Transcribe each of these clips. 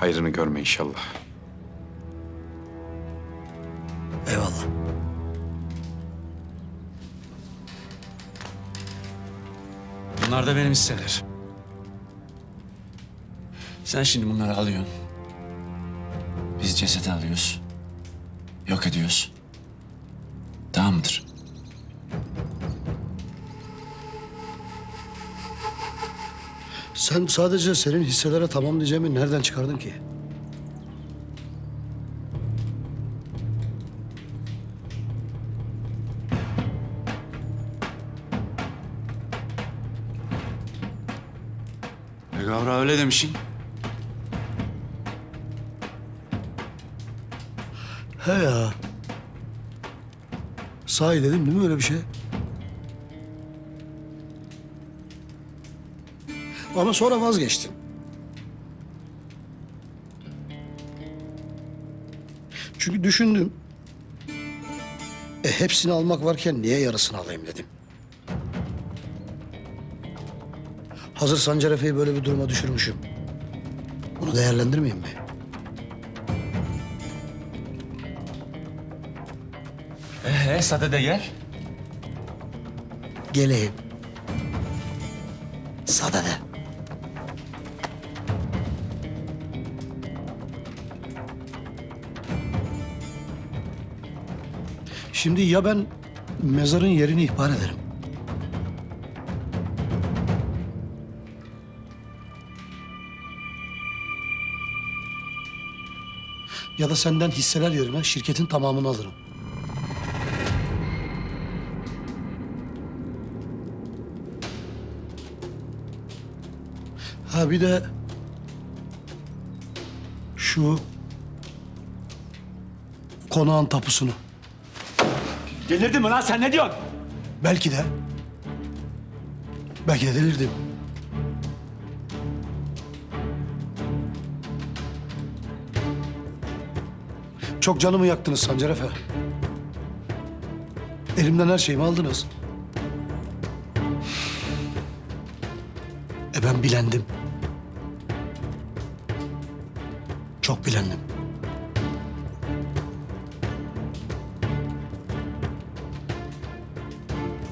Hayrını görme inşallah. Eyvallah. Bunlar da benim hisseler. Sen şimdi bunları alıyorsun. Biz cesedi alıyoruz. Yok ediyoruz. Tamam mıdır? Sen sadece senin hisselere tamam diyeceğimi nereden çıkardın ki? E Gavra öyle demişsin. He ya. Sahi dedim değil mi öyle bir şey? Ama sonra vazgeçtin. Çünkü düşündüm. E hepsini almak varken niye yarısını alayım dedim. Hazır Sancar Efe'yi böyle bir duruma düşürmüşüm. Bunu değerlendirmeyeyim mi? Ee, sade de gel. Geleyim. Şimdi ya ben mezarın yerini ihbar ederim. Ya da senden hisseler yerine şirketin tamamını alırım. Ha bir de şu konağın tapusunu. Delirdin mi lan sen ne diyorsun? Belki de. Belki de delirdim. Çok canımı yaktınız Sancar Efe. Elimden her şeyimi aldınız. E ben bilendim. Çok bilendim.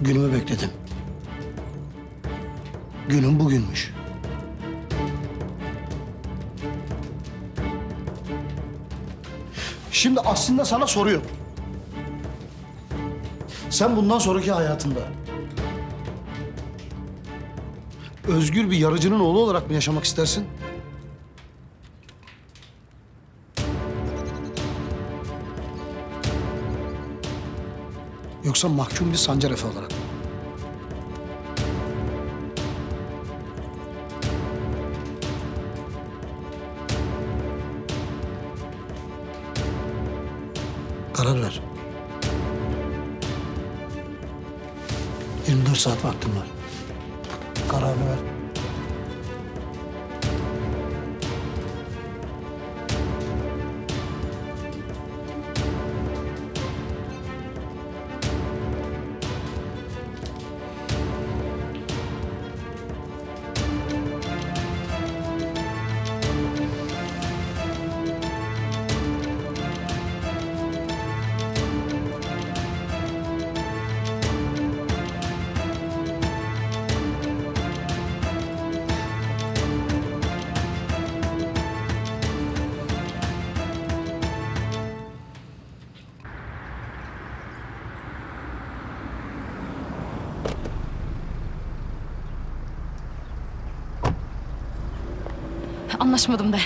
Günümü bekledim. Günüm bugünmüş. Şimdi aslında sana soruyorum. Sen bundan sonraki hayatında özgür bir yarıcının oğlu olarak mı yaşamak istersin? Yoksa mahkum bir Sancar Efe olarak mı? Karar ver. 24 saat vaktim var. Kararını ver. Anlaşmadım de.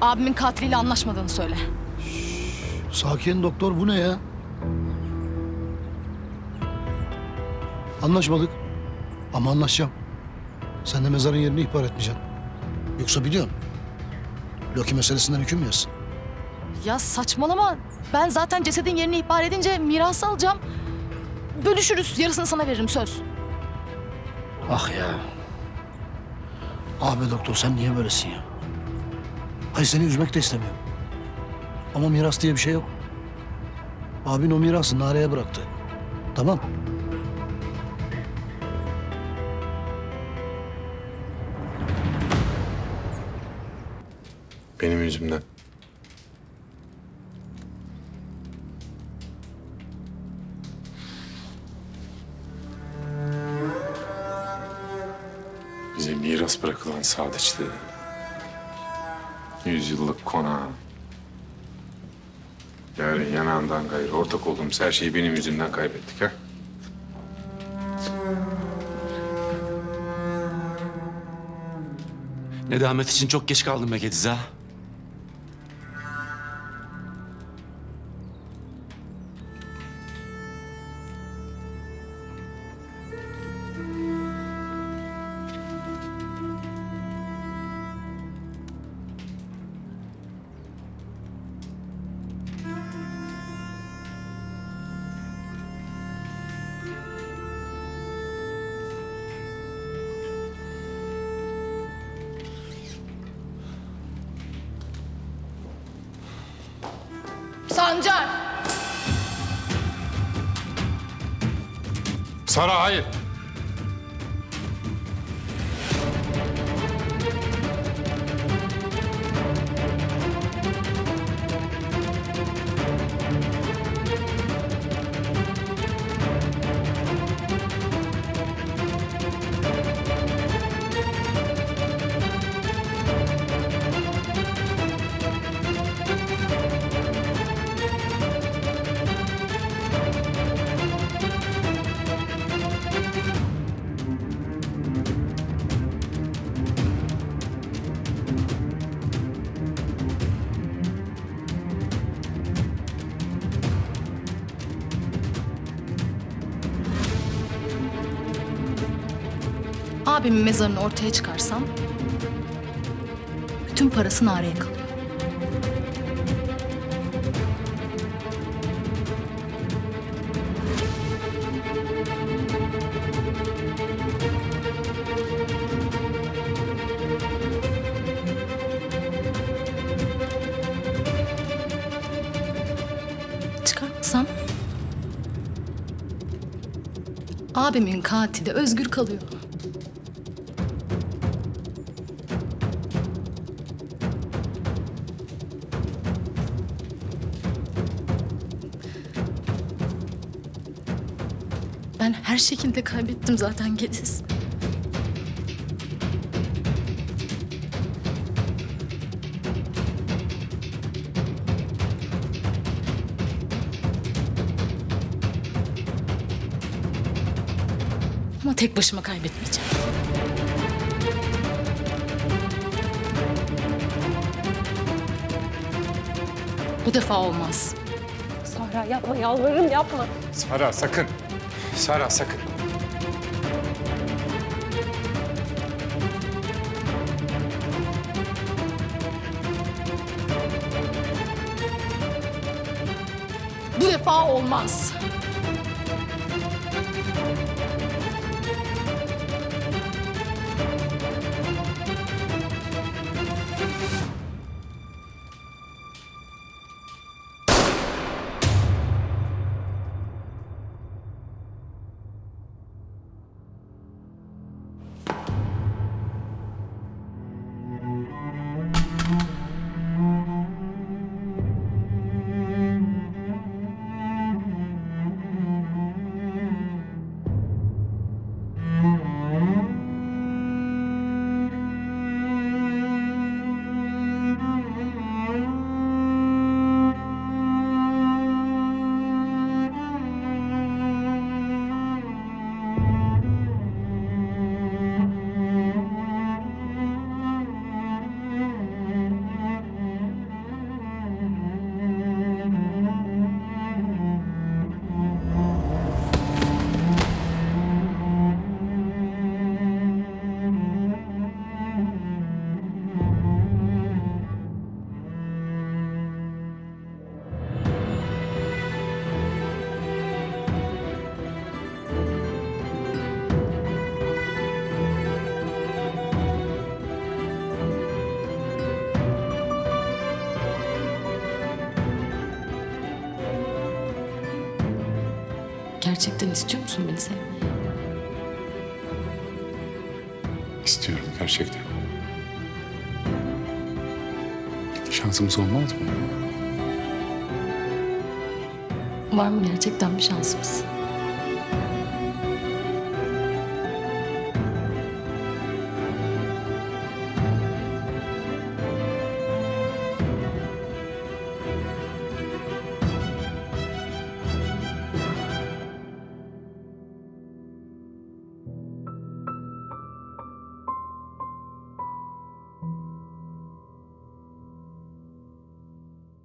Abimin katiliyle anlaşmadığını söyle. Sakin doktor bu ne ya? Anlaşmadık. Ama anlaşacağım. Sen de mezarın yerini ihbar etmeyeceksin. Yoksa biliyorsun. Loki meselesinden hüküm yaz. Ya saçmalama. Ben zaten cesedin yerini ihbar edince mirası alacağım. Bölüşürüz. Yarısını sana veririm söz. Ah ya. Ah be doktor sen niye böylesin ya? Hayır seni üzmek de istemiyorum. Ama miras diye bir şey yok. Abin o mirası Nare'ye bıraktı. Tamam. Benim yüzümden. Bize miras bırakılan saadetçi Yüzyıllık konağı. Yani yanağından gayrı ortak olduğumuz her şeyi benim yüzümden kaybettik ha. Nedamet için çok geç kaldım be Gediz ha. Sara hayır. Abimin mezarını ortaya çıkarsam... ...bütün parası Nare'ye kalıyor. Çıkartmasam... Abimin katili özgür kalıyor. Şekilde kaybettim zaten Gediz. Ama tek başıma kaybetmeyeceğim. Bu defa olmaz. Sahra yapma yalvarırım yapma. Sara sakın. Sara sakın. Bu defa olmaz. Gerçekten istiyor musun beni sevmeyi? İstiyorum gerçekten. Şansımız olmaz mı? Var mı gerçekten bir şansımız?